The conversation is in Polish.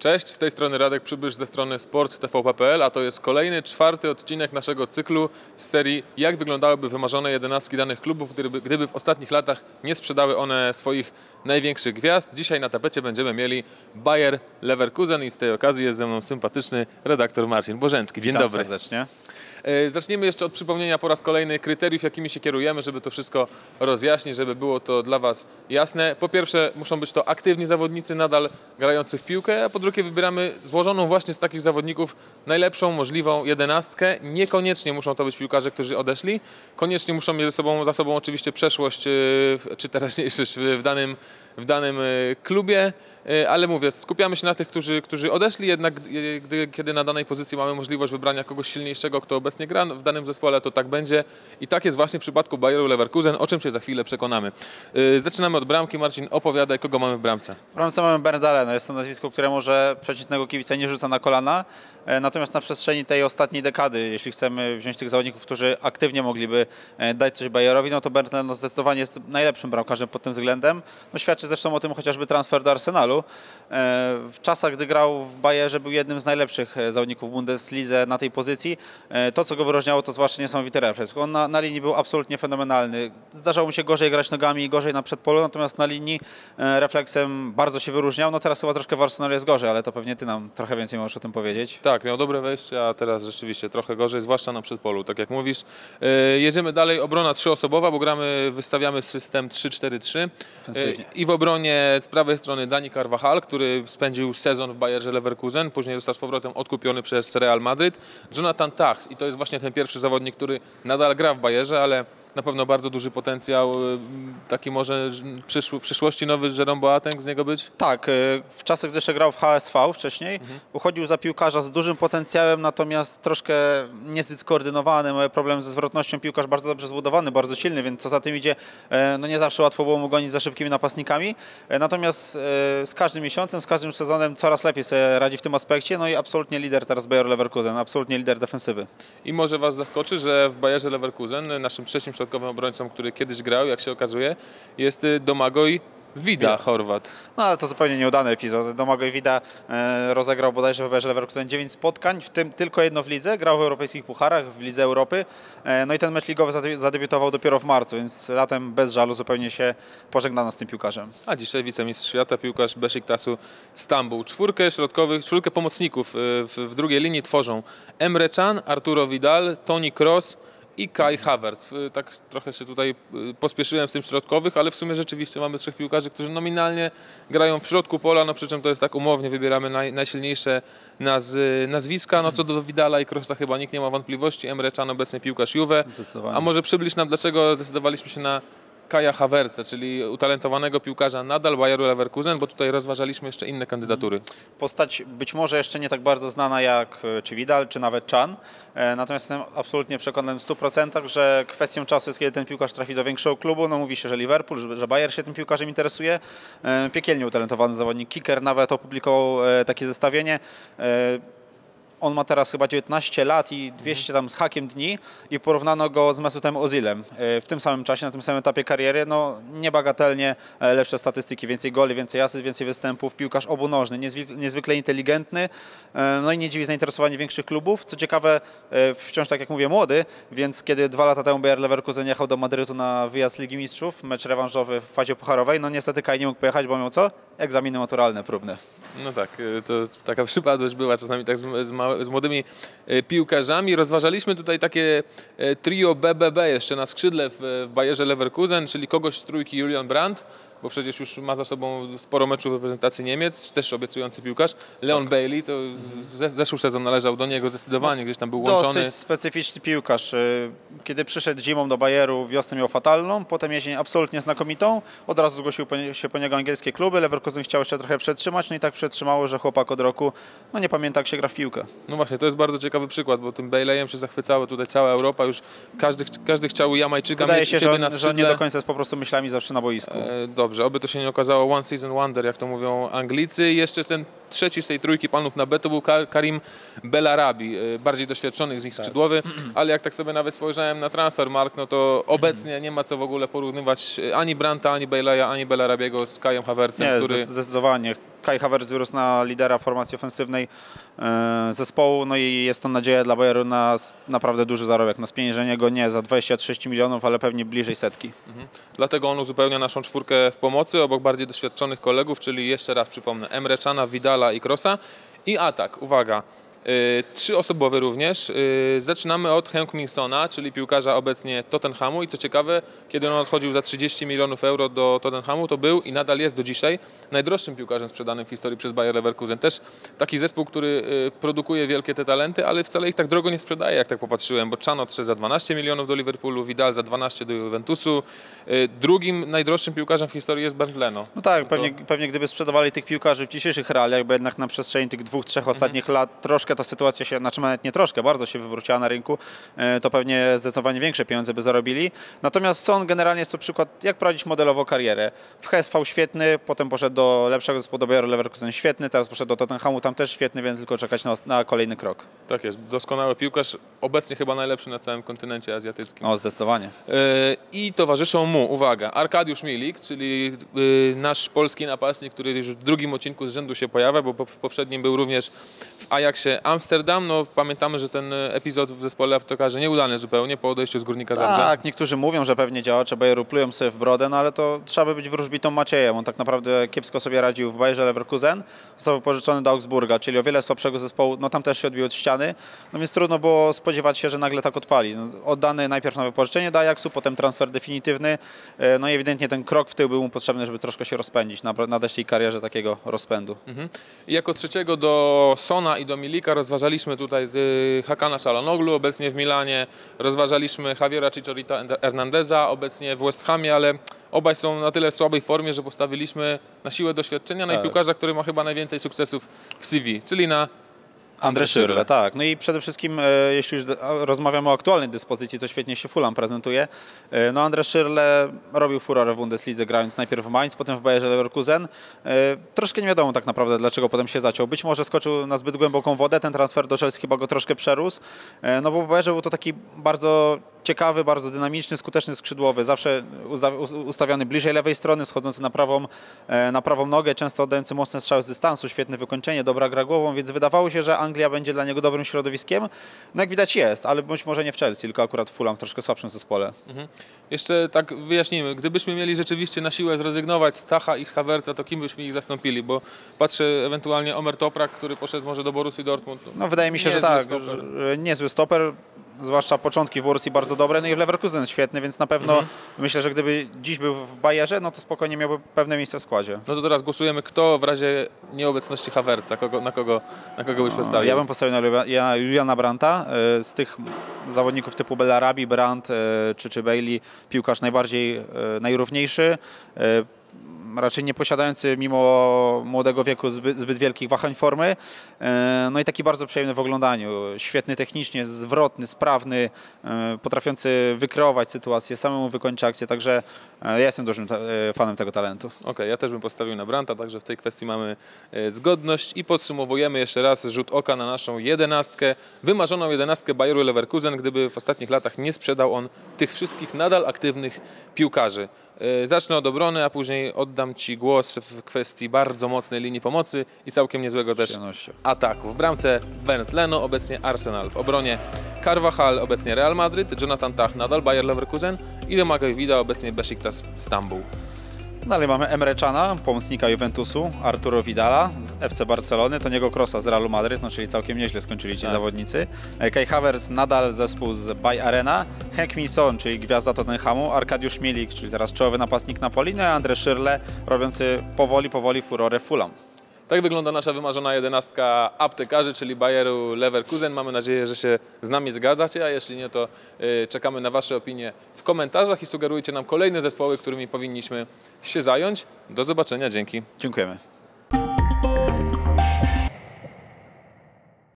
Cześć, z tej strony Radek Przybysz ze strony sport.tvp.pl, a to jest kolejny, czwarty odcinek naszego cyklu z serii Jak wyglądałyby wymarzone jedenastki danych klubów, gdyby, gdyby w ostatnich latach nie sprzedały one swoich największych gwiazd. Dzisiaj na tapecie będziemy mieli Bayer Leverkusen i z tej okazji jest ze mną sympatyczny redaktor Marcin Bożencki. Dzień Witam dobry. serdecznie. E, Zaczniemy jeszcze od przypomnienia po raz kolejny kryteriów, jakimi się kierujemy, żeby to wszystko rozjaśnić, żeby było to dla Was jasne. Po pierwsze, muszą być to aktywni zawodnicy, nadal grający w piłkę, a po drugie, wybieramy złożoną właśnie z takich zawodników najlepszą możliwą jedenastkę. Niekoniecznie muszą to być piłkarze, którzy odeszli, koniecznie muszą mieć ze sobą, za sobą oczywiście przeszłość e, czy teraźniejszość w danym, w danym e, klubie. E, Ale mówię, skupiamy się na tych, którzy, którzy odeszli, jednak e, gdy, kiedy na danej pozycji mamy możliwość wybrania kogoś silniejszego, kto obecnie gra w danym zespole, to tak będzie. I tak jest właśnie w przypadku Bayeru Leverkusen, o czym się za chwilę przekonamy. Zaczynamy od bramki. Marcin, opowiadaj, kogo mamy w bramce. W bramce mamy Bernadale, no jest to nazwisko, które może przeciętnego kibica nie rzuca na kolana, natomiast na przestrzeni tej ostatniej dekady, jeśli chcemy wziąć tych zawodników, którzy aktywnie mogliby dać coś Bayerowi, no to Bernal no zdecydowanie jest najlepszym bramkarzem pod tym względem. No świadczy zresztą o tym chociażby transfer do Arsenalu. E, W czasach, gdy grał w Bayerze, był jednym z najlepszych e, zawodników Bundeslidze na tej pozycji. E, To, co go wyróżniało, to zwłaszcza niesamowity refleks. On na, na linii był absolutnie fenomenalny. Zdarzało mu się gorzej grać nogami, gorzej na przedpolu, natomiast na linii refleksem bardzo się wyróżniał. No teraz chyba troszkę w Arsenalu jest gorzej, ale to pewnie ty nam trochę więcej możesz o tym powiedzieć. Tak, miał dobre wejście, a teraz rzeczywiście trochę gorzej, zwłaszcza na przedpolu, tak jak mówisz. Jedziemy dalej, obrona trzyosobowa, bo gramy, wystawiamy system 3-4-3. Ofensywnie. I w obronie z prawej strony Dani Carvajal, który spędził sezon w Bayerze Leverkusen, później został z powrotem odkupiony przez Real Madryt. Jonathan Tach, i to jest właśnie ten pierwszy zawodnik, który nadal gra w Bayerze, ale na pewno bardzo duży potencjał, e, taki może w przyszłości nowy Jerome Boateng z niego być? Tak, e, w czasach, gdy jeszcze grał w HSV wcześniej, uchodził za piłkarza z dużym potencjałem, natomiast troszkę niezbyt skoordynowany, miał problem ze zwrotnością, piłkarz bardzo dobrze zbudowany, bardzo silny, więc co za tym idzie, e, no nie zawsze łatwo było mu gonić za szybkimi napastnikami, natomiast z każdym miesiącem, z każdym sezonem coraz lepiej sobie radzi w tym aspekcie, no i absolutnie lider teraz Bayer Leverkusen, absolutnie lider defensywy. I może Was zaskoczy, że w Bayerze Leverkusen naszym trzecim środkowym obrońcą, który kiedyś grał, jak się okazuje, jest y, Domagoj Vida, Chorwat. No ale to zupełnie nieudany epizod. Domagoj Vida e, rozegrał bodajże w Bayerze Leverkusen 9 spotkań, w tym tylko jedno w lidze. Grał w europejskich pucharach, w Lidze Europy. E, no i ten mecz ligowy zade- zadebiutował dopiero w marcu, więc latem bez żalu zupełnie się pożegnano z tym piłkarzem. A dzisiaj wicemistrz świata, piłkarz Besiktasu Stambuł. Czwórkę środkowych, czwórkę pomocników y, w, w drugiej linii tworzą Emre Can, Arturo Vidal, Toni Kroos i Kai Havertz. Tak trochę się tutaj y, pospieszyłem z tym środkowych, ale w sumie rzeczywiście mamy trzech piłkarzy, którzy nominalnie grają w środku pola, no przy czym to jest tak umownie, wybieramy naj, najsilniejsze naz, nazwiska. No co do Vidala i Kroosa chyba nikt nie ma wątpliwości. Emre Can obecnie piłkarz Juve. A może przybliż nam, dlaczego zdecydowaliśmy się na Kaja Havertza, czyli utalentowanego piłkarza nadal Bayeru Leverkusen, bo tutaj rozważaliśmy jeszcze inne kandydatury. Postać być może jeszcze nie tak bardzo znana jak e, czy Vidal, czy nawet Chan. E, Natomiast jestem absolutnie przekonany w 100%, że kwestią czasu jest, kiedy ten piłkarz trafi do większego klubu. No mówi się, że Liverpool, że- Bayer się tym piłkarzem interesuje. E, Piekielnie utalentowany zawodnik. Kicker nawet opublikował takie zestawienie. On ma teraz chyba 19 lat i 200 tam z hakiem dni i porównano go z Mesutem Ozilem e, w tym samym czasie, na tym samym etapie kariery. No niebagatelnie e, lepsze statystyki, więcej goli, więcej asyst, więcej występów. Piłkarz obunożny, niezwykle, inteligentny, e, no i nie dziwi zainteresowanie większych klubów. Co ciekawe, wciąż tak jak mówię, młody, więc kiedy dwa lata temu Bayer Leverkusen jechał do Madrytu na wyjazd Ligi Mistrzów, mecz rewanżowy w fazie pucharowej, no niestety Kaj nie mógł pojechać, bo miał co? Egzaminy maturalne próbne. No tak, to taka przypadłość była czasami tak z, z, z młodymi y, piłkarzami. Rozważaliśmy tutaj takie y, trio BBB jeszcze na skrzydle w Bayerze Leverkusen, czyli kogoś z trójki Julian Brandt, bo przecież już ma za sobą sporo meczów reprezentacji Niemiec, też obiecujący piłkarz. Leon Bailey, to z- zeszły sezon należał do niego zdecydowanie, gdzieś tam był łączony. Dosyć specyficzny piłkarz. Y, Kiedy przyszedł zimą do Bayeru, wiosnę miał fatalną, potem jesień absolutnie znakomitą. Od razu zgłosił się po niego angielskie kluby. Leverkusen chciał jeszcze trochę przetrzymać, no i tak przetrzymało, że chłopak od roku no nie pamięta, jak się gra w piłkę. No właśnie, to jest bardzo ciekawy przykład, bo tym Baileyem się zachwycała tutaj cała Europa, już każdy, każdy chciał Jamajczyka Wydaje mieć się, że on, na że on nie do końca jest po prostu myślami zawsze na boisku. E, Dobrze, oby to się nie okazało one season wonder, jak to mówią Anglicy. I jeszcze ten trzeci z tej trójki panów na B to był Ka- Karim Belarabi, e, bardziej doświadczonych z nich skrzydłowy, ale jak tak sobie nawet spojrzałem na Transfermarkt, no to obecnie nie ma co w ogóle porównywać ani Branta, ani Baleya, ani Belarabiego z Kajem Havertzem, Nie, który... zde- zdecydowanie. Kai Havertz wyrósł na lidera formacji ofensywnej e, zespołu, no i jest to nadzieja dla Bayernu na naprawdę duży zarobek, na spieniężenie go nie za 20-30 milionów, ale pewnie bliżej setki. Dlatego on uzupełnia naszą czwórkę w pomocy obok bardziej doświadczonych kolegów, czyli jeszcze raz przypomnę Emre Cana, Vidala i Krosa. I atak, uwaga, trzyosobowy również. Yy, zaczynamy od Henk Minsona, czyli piłkarza obecnie Tottenhamu i co ciekawe, kiedy on odchodził za 30 milionów euro do Tottenhamu, to był i nadal jest do dzisiaj najdroższym piłkarzem sprzedanym w historii przez Bayer Leverkusen. Też taki zespół, który yy, produkuje wielkie te talenty, ale wcale ich tak drogo nie sprzedaje, jak tak popatrzyłem, bo Chan odszedł za 12 milionów do Liverpoolu, Vidal za 12 do Juventusu. Drugim najdroższym piłkarzem w historii jest Bernd Leno. No tak, pewnie, pewnie gdyby sprzedawali tych piłkarzy w dzisiejszych realiach, bo jednak na przestrzeni tych dwóch, trzech ostatnich lat troszkę ta sytuacja się, znaczy nawet nie troszkę, bardzo się wywróciła na rynku, e, to pewnie zdecydowanie większe pieniądze by zarobili. Natomiast Son generalnie jest to przykład, jak prowadzić modelowo karierę. W HSV świetny, potem poszedł do lepszego zespołu do Bayer Leverkusen świetny, teraz poszedł do Tottenhamu, tam też świetny, więc tylko czekać na, na kolejny krok. Tak jest, doskonały piłkarz, obecnie chyba najlepszy na całym kontynencie azjatyckim. No zdecydowanie. Yy, I towarzyszą mu, uwaga, Arkadiusz Milik, czyli yy, nasz polski napastnik, który już w drugim odcinku z rzędu się pojawia, bo po- w poprzednim był również w Ajaxie Amsterdam. No, pamiętamy, że ten e, epizod w zespole aptekarzy nieudany zupełnie po odejściu z Górnika Zabrze. Tak, niektórzy mówią, że pewnie działacze Bayeru plują sobie w brodę, no ale to trzeba by być wróżbitą Maciejem. On tak naprawdę kiepsko sobie radził w Bayerze Leverkusen. Został wypożyczony do Augsburga, czyli o wiele słabszego zespołu. No tam też się odbił od ściany, no więc trudno było spodziewać się, że nagle tak odpali. No, oddany najpierw na wypożyczenie do Ajaxu, potem transfer definitywny. E, No i ewidentnie ten krok w tył był mu potrzebny, żeby troszkę się rozpędzić, nadać tej karierze takiego rozpędu. Mhm. I jako trzeciego do Sona i do Milika rozważaliśmy tutaj y, Hakana Çalhanoğlu, obecnie w Milanie. Rozważaliśmy Javiera Chicharita Hernandeza, obecnie w West Hamie, ale obaj są na tyle w słabej formie, że postawiliśmy na siłę doświadczenia, no i piłkarza, który ma chyba najwięcej sukcesów w CV, czyli na Schürrle. Schürrle, tak. No i przede wszystkim, e, jeśli już rozmawiamy o aktualnej dyspozycji, to świetnie się Fulham prezentuje. E, No Andre Schürrle robił furorę w Bundeslidze, grając najpierw w Mainz, potem w Bayerze Leverkusen. E, Troszkę nie wiadomo tak naprawdę, dlaczego potem się zaciął. Być może skoczył na zbyt głęboką wodę, ten transfer do Chelsea chyba go troszkę przerósł. No bo w Bayerze był to taki bardzo ciekawy, bardzo dynamiczny, skuteczny skrzydłowy, zawsze usta- us- ustawiony bliżej lewej strony, schodzący na prawą, na prawą nogę, często oddający mocne strzały z dystansu, świetne wykończenie, dobra gra głową, więc wydawało się, że Anglia będzie dla niego dobrym środowiskiem. No jak widać jest, ale być może nie w Chelsea, tylko akurat w Fulham, troszkę słabszym zespole. Jeszcze tak wyjaśnimy, gdybyśmy mieli rzeczywiście na siłę zrezygnować z Tacha i z Havertza, to kim byśmy ich zastąpili? Bo patrzę ewentualnie Omer Toprak, który poszedł może do Borussii Dortmund. No wydaje mi się, że tak, stoper. niezły stoper, zwłaszcza początki w Borussii bardzo dobre, no i w Leverkusen świetny, więc na pewno Mhm. myślę, że gdyby dziś był w Bayerze, no to spokojnie miałby pewne miejsce w składzie. No to teraz głosujemy, kto w razie nieobecności Havertza, kogo, na, kogo, na kogo byś postawił? Ja bym postawił na Juliana Brandta. e, Z tych zawodników typu Bellarabi, Brandt e, czy, czy Bailey, piłkarz najbardziej, e, najrówniejszy. Raczej nie posiadający mimo młodego wieku zbyt, zbyt wielkich wahań formy. E, No i taki bardzo przyjemny w oglądaniu. Świetny technicznie, zwrotny, sprawny, e, potrafiący wykreować sytuację, samemu wykończy akcję. Także e, ja jestem dużym fanem tego talentu. Okej, ja też bym postawił na Branta, także w tej kwestii mamy zgodność i podsumowujemy jeszcze raz rzut oka na naszą jedenastkę, wymarzoną jedenastkę Bayeru Leverkusen, gdyby w ostatnich latach nie sprzedał on tych wszystkich nadal aktywnych piłkarzy. Zacznę od obrony, a później oddam Ci głos w kwestii bardzo mocnej linii pomocy i całkiem niezłego też ataku. W bramce Bernd Leno, obecnie Arsenal. W obronie Carvajal, obecnie Real Madryt, Jonathan Tah, nadal Bayer Leverkusen i Domagoj Vida, obecnie Besiktas Stambuł. Dalej mamy Emre Cana, pomocnika Juventusu, Arturo Vidala z FC Barcelony, Toniego Krosa z Realu Madryt, no czyli całkiem nieźle skończyli ci Tak. zawodnicy. E, Kai Havertz nadal zespół z Bay Arena, Henk Minson, czyli gwiazda Tottenhamu, Arkadiusz Milik, czyli teraz czołowy napastnik Napoli, no i Andre Schürrle, robiący powoli, powoli furorę Fulham. Tak wygląda nasza wymarzona jedenastka aptekarzy, czyli Bayeru Leverkusen. Mamy nadzieję, że się z nami zgadzacie, a jeśli nie, to y, czekamy na Wasze opinie w komentarzach i sugerujcie nam kolejne zespoły, którymi powinniśmy się zająć. Do zobaczenia, dzięki. Dziękujemy.